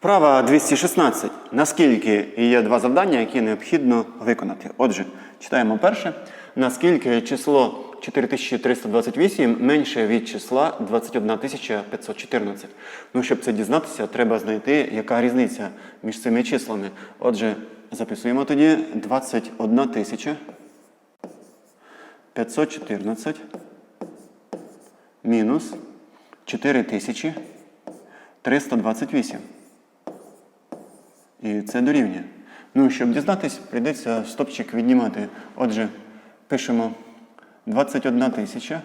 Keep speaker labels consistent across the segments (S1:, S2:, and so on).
S1: Вправа 216. Наскільки є два завдання, які необхідно виконати. Отже, читаємо перше. Наскільки число 4328 менше від числа 21514. Ну, щоб це дізнатися, треба знайти, яка різниця між цими числами. Отже, записуємо тоді 21 514 мінус 4328. І це дорівнює. Ну, щоб дізнатись, прийдеться стопчик віднімати. Отже, пишемо 21 тисяча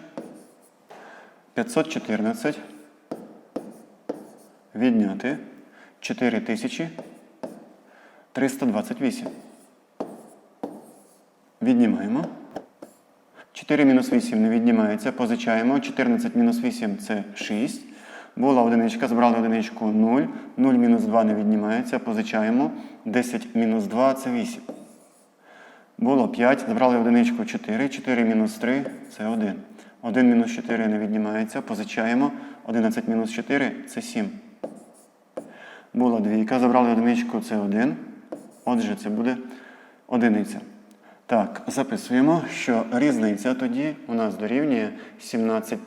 S1: 514 відняти 4 тисячі 328. Віднімаємо. 4 мінус 8 не віднімається, позичаємо. 14 мінус 8 це 6. Була одиничка, збрали одиничку 0. 0 мінус 2 не віднімається, позичаємо. 10 мінус 2 це 8. Було 5, забрали одиничку 4. 4 мінус 3 це 1. 1 мінус 4 не віднімається, позичаємо. 11 мінус 4 це 7. Була двійка, забрали одиничку це 1. Отже, це буде одиниця. Так, записуємо, що різниця тоді у нас дорівнює 17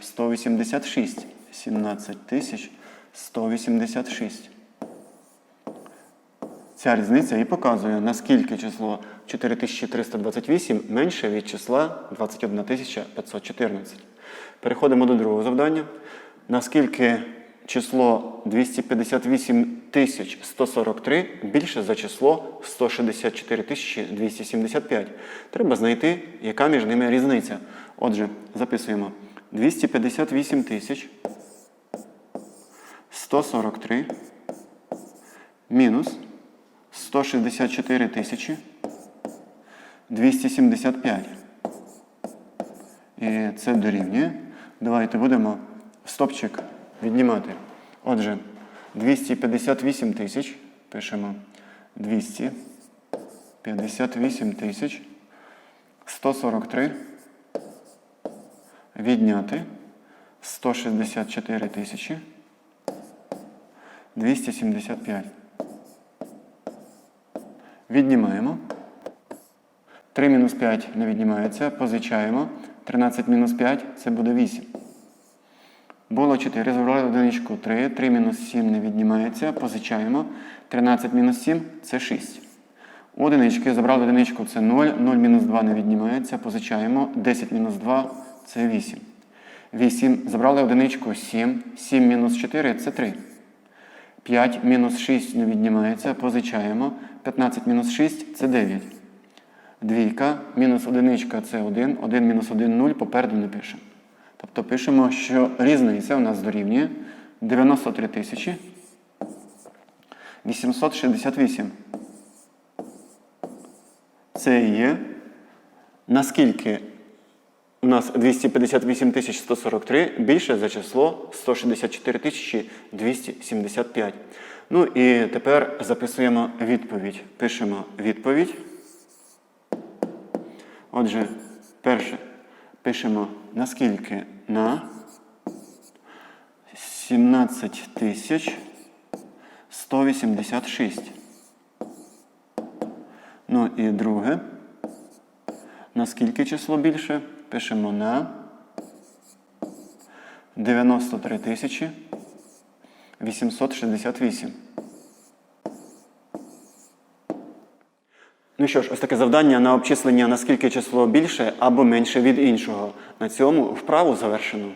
S1: 186. 17 186. Ця різниця і показує, наскільки число 4328 менше від числа 21 514. Переходимо до другого завдання. Наскільки число 258 143 більше за число 164 275. Треба знайти, яка між ними різниця. Отже, записуємо 258 тисяч 143 мінус 164 тисячі 275. І це дорівнює. Давайте будемо стопчик віднімати. Отже, 258 тисяч. Пишемо 258 тисяч 143. Відняти 164 тисячі 275. Віднімаємо. 3 мінус 5 не віднімається. Позичаємо. 13 мінус 5 це буде 8. Було 4. Забрали одиничку 3. 3 мінус 7 не віднімається. Позичаємо. 13 мінус 7 це 6. У одинички забрали одиничку це 0. 0 мінус 2 не віднімається. Позичаємо. 10 мінус 2 це 8. 8. Забрали одиничку 7. 7 мінус 4 це 3. 5 мінус 6 не віднімається. Позичаємо. 15 мінус 6 це 9. Двійка, мінус одиничка це 1. 1 мінус 1 0. Попереду не пишемо. Тобто пишемо, що різниця у нас дорівнює 93 тисячі 868. Це є. Наскільки у нас 258 143 більше за число 164 275. Ну і тепер записуємо відповідь. Пишемо відповідь. Отже, перше пишемо наскільки на 17 186. Ну і друге. Наскільки число більше? Пишемо на 93 тисячі 868. Ну що ж, ось таке завдання на обчислення, наскільки число більше або менше від іншого. На цьому вправу завершено.